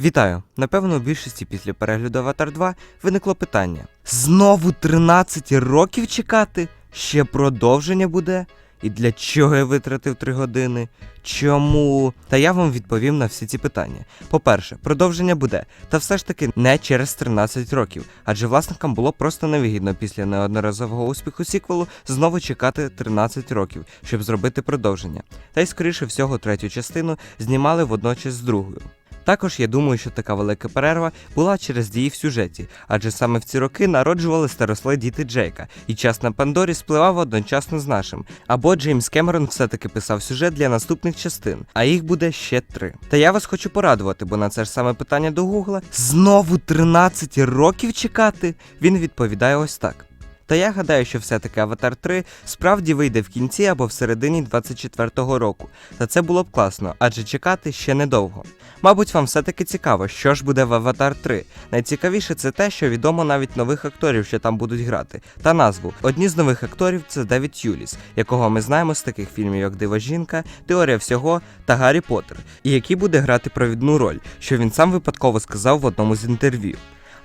Вітаю! Напевно, у більшості після перегляду Аватар 2 виникло питання: знову 13 років чекати? Ще продовження буде? І для чого я витратив 3 години? Чому? Та я вам відповім на всі ці питання. По-перше, продовження буде, та все ж таки не через 13 років, адже власникам було просто невигідно після неодноразового успіху сіквелу знову чекати 13 років, щоб зробити продовження. Та й скоріше всього третю частину знімали водночас з другою. Також я думаю, що така велика перерва була через дії в сюжеті, адже саме в ці роки народжували та росли діти Джейка, і час на Пандорі спливав одночасно з нашим. Або Джеймс Кемерон все-таки писав сюжет для наступних частин, а їх буде ще три. Та я вас хочу порадувати, бо на це ж саме питання до Гугла знову 13 років чекати. Він відповідає ось так. Та я гадаю, що все-таки Аватар 3 справді вийде в кінці або в середині 24-го року. Та це було б класно, адже чекати ще недовго. Мабуть, вам все-таки цікаво, що ж буде в Аватар 3. Найцікавіше це те, що відомо навіть нових акторів, що там будуть грати, та назву. Одні з нових акторів це Девід Юліс, якого ми знаємо з таких фільмів, як Дива жінка, Теорія всього та Гаррі Поттер, і який буде грати провідну роль, що він сам випадково сказав в одному з інтерв'ю.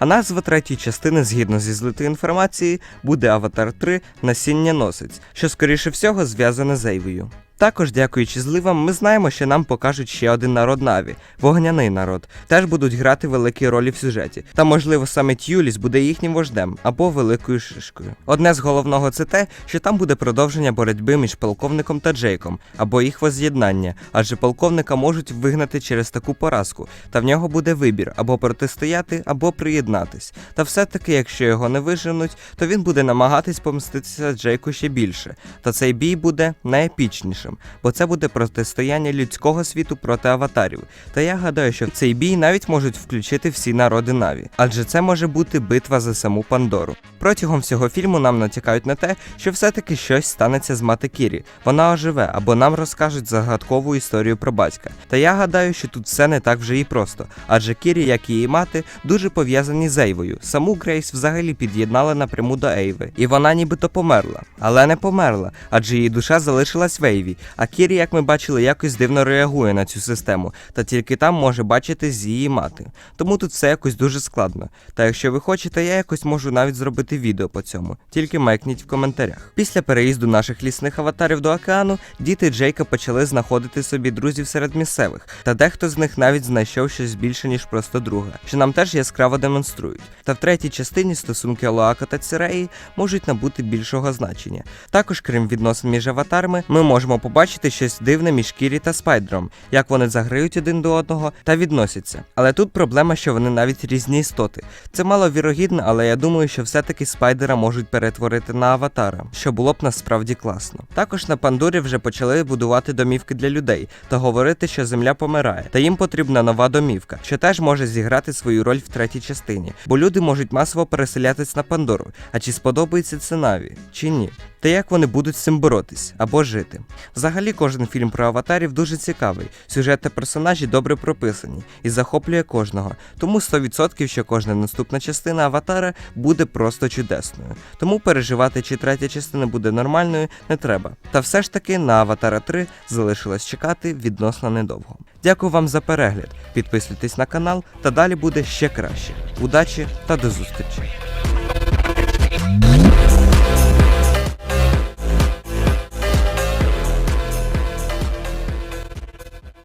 А назва третьої частини, згідно зі злитою інформації, буде Аватар 3 Насіння носець, що скоріше всього зв'язане з Ейвою. Також, дякуючи зливам, ми знаємо, що нам покажуть ще один народ Наві вогняний народ. Теж будуть грати великі ролі в сюжеті. Та можливо саме Тюліс буде їхнім вождем або великою шишкою. Одне з головного це те, що там буде продовження боротьби між полковником та Джейком, або їх воз'єднання, адже полковника можуть вигнати через таку поразку, та в нього буде вибір або протистояти, або приєднатись. Та все-таки, якщо його не виженуть, то він буде намагатись помститися Джейку ще більше. Та цей бій буде найепічнішим, бо це буде протистояння людського світу проти аватарів. Та я гадаю, що в цей бій навіть можуть включити всі народи Наві, адже це може бути битва за саму Пандору. Протягом всього фільму нам натякають на те, що все-таки щось станеться з мати Кірі. Вона оживе або нам розкажуть загадкову історію про батька. Та я гадаю, що тут все не так вже і просто, адже Кірі, як і її мати, дуже пов'язані з Ейвою. Саму Грейс взагалі під'єднали напряму до Ейви, і вона нібито померла, але не померла, адже її душа залишилась в Ейві. А Кірі, як ми бачили, якось дивно реагує на цю систему, та тільки там може бачити з її мати. Тому тут все якось дуже складно. Та якщо ви хочете, я якось можу навіть зробити відео по цьому, тільки майкніть в коментарях. Після переїзду наших лісних аватарів до океану, діти Джейка почали знаходити собі друзів серед місцевих, та дехто з них навіть знайшов щось більше, ніж просто друга, що нам теж яскраво демонструють. Та в третій частині стосунки Лоака та Циреї можуть набути більшого значення. Також, крім відносин між аватарами, ми можемо побачити щось дивне між Кірі та Спайдером, як вони заграють один до одного та відносяться. Але тут проблема, що вони навіть різні істоти. Це маловірогідно, але я думаю, що все-таки спайдера можуть перетворити на аватара, що було б насправді класно. Також на Пандорі вже почали будувати домівки для людей та говорити, що земля помирає, та їм потрібна нова домівка, що теж може зіграти свою роль в третій частині, бо люди можуть масово переселятись на Пандору. А чи сподобається це Наві, чи ні? Та як вони будуть з цим боротись або жити? Взагалі, кожен фільм про аватарів дуже цікавий. Сюжет та персонажі добре прописані і захоплює кожного. Тому 100% що кожна наступна частина аватара буде просто чудесною. Тому переживати, чи третя частина буде нормальною, не треба. Та все ж таки на Аватара 3 залишилось чекати відносно недовго. Дякую вам за перегляд. Підписуйтесь на канал, та далі буде ще краще. Удачі та до зустрічі!